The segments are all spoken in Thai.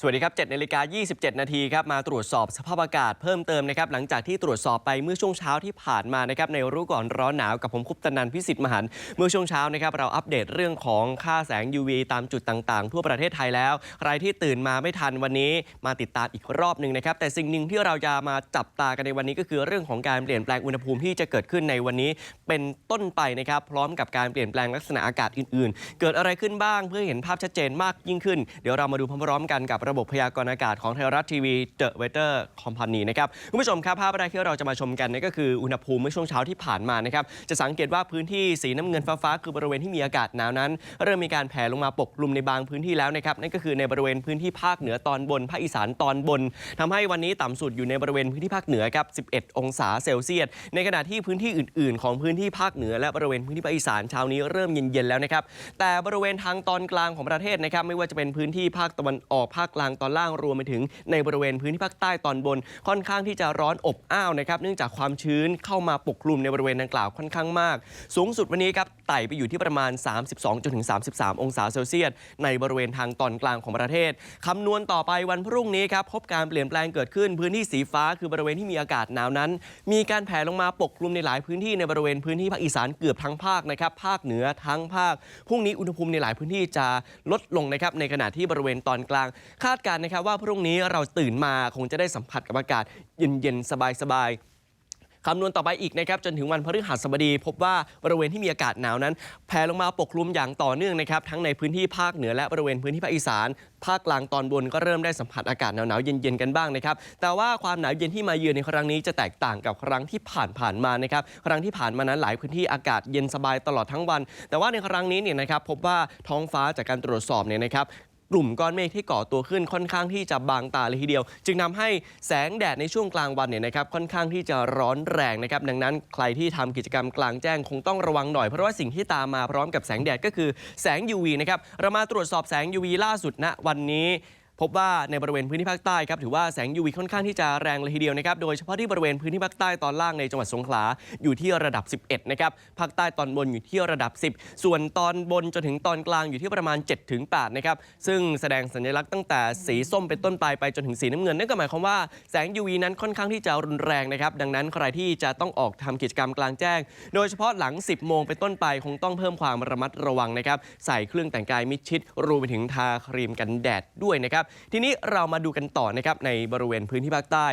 สวัสดีครับ7นาฬิกา27 นาทีครับมาตรวจสอบสภาพอากาศเพิ่มเติมนะครับหลังจากที่ตรวจสอบไปเมื่อช่วงเช้าที่ผ่านมานะครับในรู้ก่อนร้อนหนาวกับผมคุปตนันพิสิทธิ์มหันต์เมื่อช่วงเช้านะครับเราอัปเดตเรื่องของค่าแสง UV ตามจุดต่างๆ ทั่วประเทศไทยแล้ว ใครที่ตื่นมาไม่ทันวันนี้มาติดตามอีกรอบหนึ่งนะครับแต่สิ่งหนึ่งที่เราจะมาจับตากันในวันนี้ก็คือเรื่องของการเปลี่ยนแปลงอุณหภูมิที่จะเกิดขึ้นในวันนี้ เป็นต้นไปนะครับพร้อมกับการเปลี่ยนแปลงลักษณะอากาศอื่น ๆ เกิดอะไรขึ้นบ้างเพื่อเห็นภาพชัดเจนมากยิ่งขึ้น เดี๋ยวเรามาดูพร้อมๆกันกับระบบพยากรณ์อากาศของไทยรัฐทีวีเดอะเวเตอร์คอมพานีนะครับคุณผู้ชมครับภาพแรกที่เราจะมาชมกันนั่ก็คืออุณหภูมิเมื่อช่วงเช้าที่ผ่านมานะครับจะสังเกตว่าพื้นที่สีน้ำเงินฟ้าๆคือบริเวณที่มีอากาศหนาวนั้น เริ่มมีการแผ่ลงมาปกคลุมในบางพื้นที่แล้วนะครับนั่นก็คือในบริเวณพื้นที่ภาคเหนือตอนบนภาคอีสานตอนบนทำให้วันนี้ต่ำสุดอยู่ในบริเวณพื้นที่ภาคเหนือครับ 11 องศาเซลเซียสในขณะที่พื้นที่อื่น ๆ ของพื้นที่ภาคเหนือและบริเวณพื้นที่ภาคอีสานเช้านี้เริ่มเย็นๆแล้วนะครับแต่บริเวณทางตอนกลางของประเทศนะครับไม่ว่าจะเป็นพื้นที่ภาคตะวันออกภาคกลางตอนล่างรวมไปถึงในบริเวณพื้นที่ภาคใต้ตอนบนค่อนข้างที่จะร้อนอบอ้าวนะครับเนื่องจากความชื้นเข้ามาปกคลุมในบริเวณดังกล่าวค่อนข้างมาก สูงสุดวันนี้ครับไต่ไปอยู่ที่ประมาณ 32จนถึง33 องศาเซลเซียสในบริเวณทางตอนกลางของประเทศคำนวณต่อไปวันพรุ่งนี้ครับพบการเปลี่ยนแปลงเกิดขึ้นพื้นที่สีฟ้าคือบริเวณที่มีอากาศหนาวนั้น มีการแผ่ลงมาปกคลุมในหลายพื้นที่ในบริเวณพื้นที่ภาคอีสานเกือบทั้งภาคนะครับภาคเหนือทั้งภาคพรุ่งนี้อุณหภูมิในหลายพื้นที่จะลดลงนะครับในขณะที่บริเวณตอนกลางาดการณ์นะครับว่าพรุ่งนี้เราตื่นมาคงจะได้สัมผัสกับอากาศเย็นๆสบายๆคำนวณต่อไปอีกนะครับจนถึงวันพฤหัสบดี พบว่าบริเวณที่มีอากาศหนาวนั้น แผ่ลงมาปกคลุมอย่างต่อเนื่องนะครับทั้งในพื้นที่ภาคเหนือและบริเวณพื้นที่ภาคอีสาน ภาคกลางตอนบนก็เริ่มได้สัมผัสอากาศหนาวๆเย็นๆกันบ้างนะครับแต่ว่าความหนาวเย็นที่มาเยือนในครั้งนี้จะแตกต่างกับครั้งที่ผ่านๆมานะครับครั้งที่ผ่านมานั้นหลายพื้นที่อากาศเย็นสบายตลอดทั้งวัน แต่ว่าในครั้งนี้เนี่ยนะครับพบว่าท้องฟ้าจากการตรวจสอบเนี่ยนะครับ กลุ่มก้อนเมฆที่ก่อตัวขึ้นค่อนข้างที่จะบางตาเลยทีเดียว จึงทำให้แสงแดดในช่วงกลางวันเนี่ยนะครับค่อนข้างที่จะร้อนแรงนะครับดังนั้นใครที่ทำกิจกรรมกลางแจ้งคงต้องระวังหน่อยเพราะว่าสิ่งที่ตามมาพร้อมกับแสงแดดก็คือแสง UV นะครับเรามาตรวจสอบแสง UV ล่าสุดณวันนี้ พบว่าในบริเวณพื้นที่ภาคใต้ครับถือว่าแสง UV ค่อนข้างที่จะแรงเลยทีเดียวนะครับโดยเฉพาะที่บริเวณพื้นที่ภาคใต้ตอนล่างในจังหวัดสงขลาอยู่ที่ระดับ 11 นะครับภาคใต้ตอนบนอยู่ที่ระดับ 10 ส่วนตอนบนจนถึงตอนกลางอยู่ที่ประมาณ 7-8 นะครับซึ่งแสดงสัญลักษณ์ตั้งแต่สีส้มเป็นต้นไปไปจนถึงสีน้ำเงินนั่นก็หมายความว่าแสง UV นั้นค่อนข้างที่จะรุนแรงนะครับดังนั้นใครที่จะต้องออกทำกิจกรรมกลางแจ้ง โดยเฉพาะหลัง 10 โมงเป็นต้นไปคงต้องเพิ่มความระมัดระวังนะครับใส่เครื่องแต่งกายมิดชิดรวมไปถึงทาครีมกันแดดด้วยนะครับทีนี้เรามาดูกันต่อนะครับในบริเวณพื้นที่ภาคใต้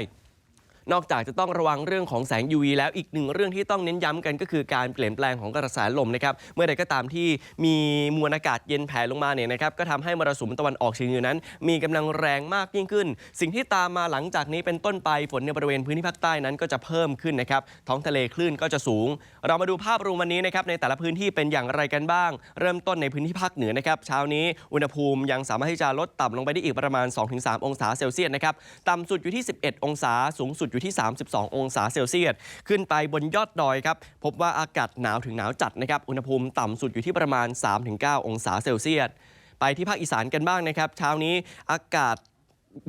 นอกจากจะต้องระวังเรื่องของแสง UV แล้วอีกหนึ่งเรื่องที่ต้องเน้นย้ำกันก็คือการเปลี่ยนแปลงของกระแสลมนะครับเมื่อใดก็ตามที่มีมวลอากาศเย็นแผ่ลงมาเนี่ยนะครับก็ทำให้มรสุมตะวันออกเฉียงเหนือนั้น มีกำลังแรงมากยิ่งขึ้น สิ่งที่ตามมาหลังจากนี้เป็นต้นไปฝนในบริเวณพื้นที่ภาคใต้นั้นก็จะเพิ่มขึ้นนะครับท้องทะเลคลื่นก็จะสูง เรามาดูภาพรวมวันนี้นะครับในแต่ละพื้นที่เป็นอย่างไรกันบ้าง เริ่มต้นในพื้นที่ภาคเหนือนะครับเช้านี้อุณหภูมิยังสามารถที่จะลดต่ำลงไปได้อีกประมาณ 2-3 องศาเซลเซียสนะครับต่ำสุดอยู่ที่ 11 องศาสูงสุดอยู่ที่32องศาเซลเซียสขึ้นไปบนยอดดอยครับพบว่าอากาศหนาวถึงหนาวจัดนะครับอุณหภูมิต่ำสุดอยู่ที่ประมาณ 3-9 องศาเซลเซียสไปที่ภาคอีสานกันบ้างนะครับเช้านี้อากาศ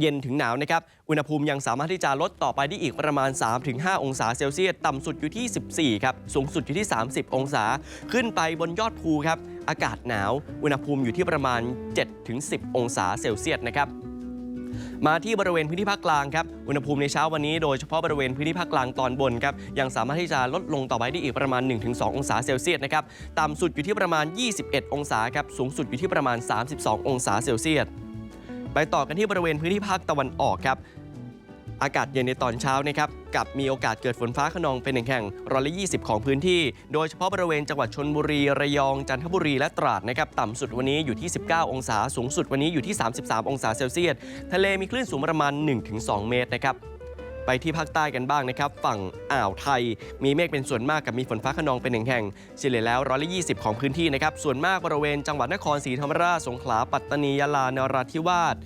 เย็นถึงหนาวนะครับ อุณหภูมิยังสามารถที่จะลดต่อไปได้อีกประมาณ 3-5 องศาเซลเซียส ต่ำสุดอยู่ที่ 14 ครับ สูงสุดอยู่ที่ 30 องศา ขึ้นไปบนยอดภูครับ อากาศหนาว อุณหภูมิอยู่ที่ประมาณ 7-10 องศาเซลเซียสนะครับ มาที่บริเวณพื้นที่ภาคกลางครับอุณหภูมิในเช้าวันนี้โดยเฉพาะบริเวณพื้นที่ภาคกลางตอนบนครับยังสามารถที่จะลดลงต่อไปได้อีกประมาณ 1-2 องศาเซลเซียสนะครับต่ำสุดอยู่ที่ประมาณ 21 องศาครับสูงสุดอยู่ที่ประมาณ 32 องศาเซลเซียสไปต่อกันที่บริเวณพื้นที่ภาคตะวันออกครับอากาศเย็นในตอนเช้านะครับ กับมีโอกาสเกิดฝนฟ้าขนองเป็นหนึ่งแห่งร้อยละ20ของพื้นที่ โดยเฉพาะบริเวณจังหวัดชนบุรีระยองจันทบุรีและตราดนะครับต่ำสุดวันนี้อยู่ที่ 19 องศา สูงสุดวันนี้อยู่ที่ 33 องศาเซลเซียสทะเลมีคลื่นสูงประมาณ 1-2 เมตรนะครับไปที่ภาคใต้กันบ้างนะครับ ฝั่งอ่าวไทย มีเมฆเป็นส่วนมากกับมีฝนฟ้าขนองเป็นหนึ่งแห่งเฉลี่ยแล้วร้อยละ20ของพื้นที่นะครับ ส่วนมากบริเวณจังหวัดนครศรีธรรมราชสงขลาปัตตานียะลานราธิวาส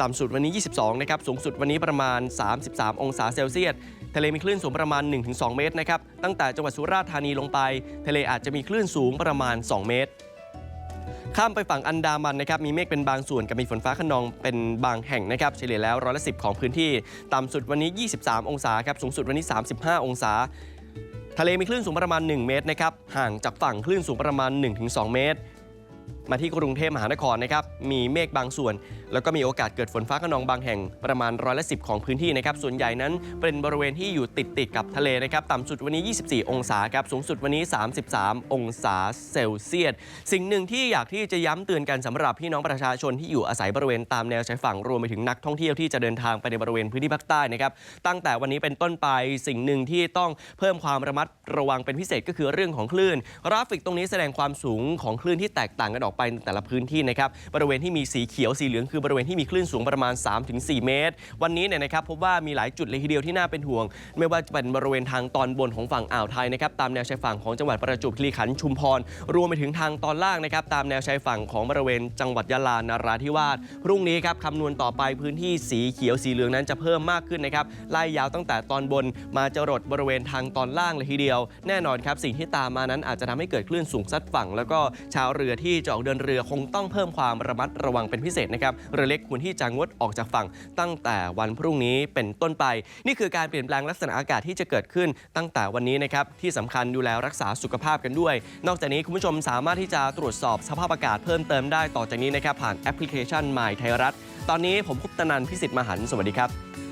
ต่ำสุดวันนี้ 22 นะครับ สูงสุดวันนี้ประมาณ 33 องศาเซลเซียส ทะเลมีคลื่นสูงประมาณ 1-2 เมตรนะครับตั้งแต่จังหวัดสุราษฎร์ธานีลงไป ทะเลอาจจะมีคลื่นสูงประมาณ 2 เมตร ข้ามไปฝั่งอันดามันนะครับมีเมฆเป็นบางส่วนกับมีฝนฟ้าขนองเป็นบางแห่งนะครับเฉลี่ยแล้วร้อยละสิของพื้นที่ต่ำสุดวันนี้ 23 องศาครับสูงสุดวันนี้ 35 องศาทะเลมีคลื่นสูงประมาณ 1 เมตรนะครับห่างจากฝั่งคลื่นสูงประมาณ 1-2 เมตร มาที่กรุงเทพมหานครนะครับมีเมฆบางส่วน แล้วก็มีโอกาสเกิดฝนฟ้าขนองบางแห่งประมาณร้อยละสิของพื้นที่นะครับส่วนใหญ่นั้นเป็นบริเวณที่อยู่ติดติดกับทะเลนะครับต่ำสุดวันนี้ 24 องศาครับสูงสุดวันนี้ 33 องศาเซลเซียสสิ่งหนึ่งที่อยากที่จะย้ำเตือนกันสำหรับพี่น้องประชาชนที่อยู่อาศัยบริเวณตามแนวชายฝั่งรวมไปถึงนักท่องเที่ยวที่จะเดินทางไปในบริเวณพื้นที่ภาคใต้นะครับตั้งแต่วันนี้เป็นต้นไปสิ่งหนึ่งที่ต้องเพิ่มความระมัดระวังเป็นพิเศษก็คือเรื่องของคลื่น กราฟิกตรงนี้แสดงความสูงของคลื่นที่แตกต่างกันออกไปในแต่ละพื้นที่นะครับบริเวณที่มีสีเขียวสีเหลืองคือบริเวณที่มีคลื่นสูงประมาณ 3-4 เมตร วันนี้เนี่ยนะครับพบว่ามีหลายจุดเลยทีเดียวที่น่าเป็นห่วง ไม่ว่าจะเป็นบริเวณทางตอนบนของฝั่งอ่าวไทยนะครับตามแนวชายฝั่งของจังหวัดประจวบคีรีขันธ์ชุมพรรวมไปถึงทางตอนล่างนะครับตามแนวชายฝั่งของบริเวณจังหวัดยะลานาราธิวาสพรุ่งนี้ครับคำนวณต่อไปพื้นที่สีเขียวสีเหลืองนั้นจะเพิ่มมากขึ้นนะครับไล่ยาวตั้งแต่ตอนบนมาจรดบริเวณทางตอนล่างเลยทีเดียว แน่นอนครับสิ่งที่ตามมานั้นอาจจะทำให้เกิดคลื่นสูงซัดฝั่ง แล้วก็ชาวเรือที่จะออกเดินเรือคงต้องเพิ่มความระมัดระวังเป็นพิเศษนะครับเรือเล็กควรที่จะงดออกจากฝั่งตั้งแต่วันพรุ่งนี้เป็นต้นไป นี่คือการเปลี่ยนแปลงลักษณะอากาศที่จะเกิดขึ้นตั้งแต่วันนี้นะครับที่สำคัญดูแลรักษาสุขภาพกันด้วย นอกจากนี้คุณผู้ชมสามารถที่จะตรวจสอบสภาพอากาศเพิ่มเติมได้ต่อจากนี้นะครับผ่านแอปพลิเคชัน My ไทยรัฐ ตอนนี้ผมคุปตนันพิสิทธิ์มหันต์สวัสดีครับ